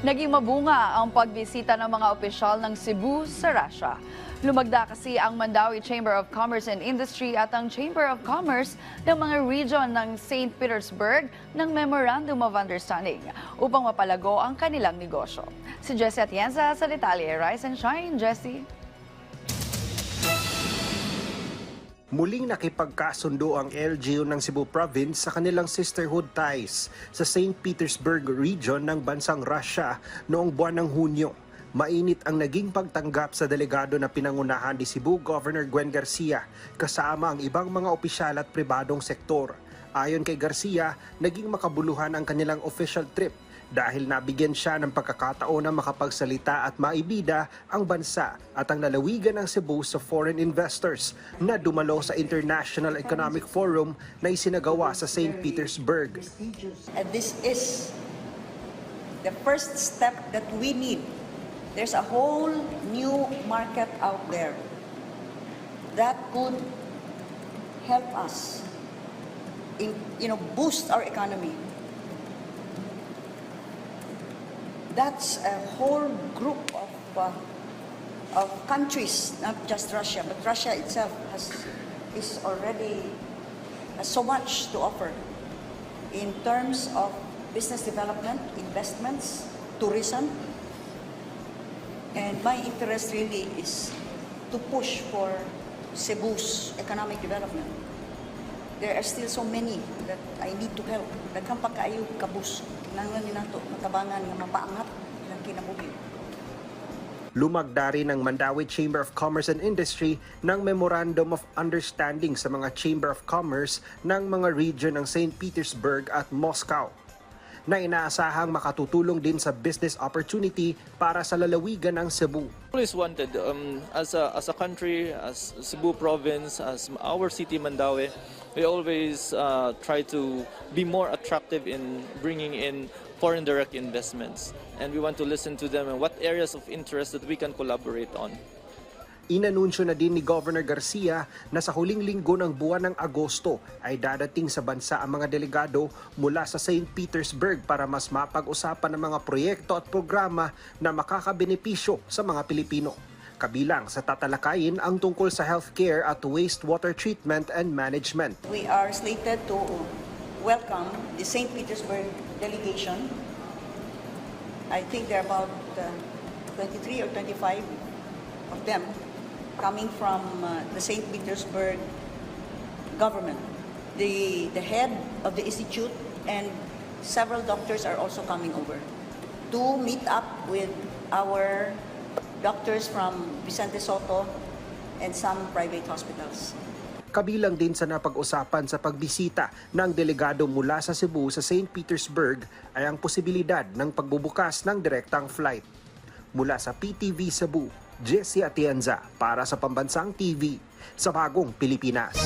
Naging mabunga ang pagbisita ng mga opisyal ng Cebu sa Russia. Lumagda kasi ang Mandawi Chamber of Commerce and Industry at ang Chamber of Commerce ng mga region ng St. Petersburg ng Memorandum of Understanding upang mapalago ang kanilang negosyo. Si Jessie Atienza sa detalye. Rise and shine, Jessie. Muling nakipagkasundo ang LGU ng Cebu Province sa kanilang sisterhood ties sa St. Petersburg region ng bansang Russia noong buwan ng Hunyo. Mainit ang naging pagtanggap sa delegado na pinangunahan ni Cebu Governor Gwen Garcia kasama ang ibang mga opisyal at pribadong sektor. Ayon kay Garcia, naging makabuluhan ang kanilang official trip dahil nabigyan siya ng pagkakataon na makapagsalita at maibida ang bansa at ang lalawigan ng Cebu sa foreign investors na dumalo sa International Economic Forum na isinagawa sa St. Petersburg. And this is the first step that we need. There's a whole new market out there that could help us in, you know, boost our economy. That's a whole group of, uh, of countries, not just Russia, but Russia itself has, is already has so much to offer in terms of business development, investments, tourism. And my interest really is to push for Cebu's economic development. There are still so many that I need to help. Daghang pagkaayo kabus. Kinahanglan ni nato matabangan nga mapaangat ilang kinabuhi. Lumagda rin ang Mandawi Chamber of Commerce and Industry ng Memorandum of Understanding sa mga Chamber of Commerce ng mga region ng St. Petersburg at Moscow na inaasahang makatutulong din sa business opportunity para sa lalawigan ng Cebu. always wanted um, as a as a country as Cebu province as our city Mandawi we always uh, try to be more attractive in bringing in foreign direct investments and we want to listen to them and what areas of interest that we can collaborate on Inanunsyo na din ni Governor Garcia na sa huling linggo ng buwan ng Agosto ay dadating sa bansa ang mga delegado mula sa St. Petersburg para mas mapag-usapan ng mga proyekto at programa na makakabenepisyo sa mga Pilipino. Kabilang sa tatalakayin ang tungkol sa healthcare at wastewater treatment and management. We are slated to welcome the St. Petersburg delegation. I think there are about uh, 23 or 25 of them coming from uh, the St. Petersburg government. The, the head of the institute and several doctors are also coming over to meet up with our doctors from Vicente Soto and some private hospitals. Kabilang din sa napag-usapan sa pagbisita ng delegado mula sa Cebu sa St. Petersburg ay ang posibilidad ng pagbubukas ng direktang flight. Mula sa PTV Cebu, Jesse Atienza para sa Pambansang TV sa Bagong Pilipinas.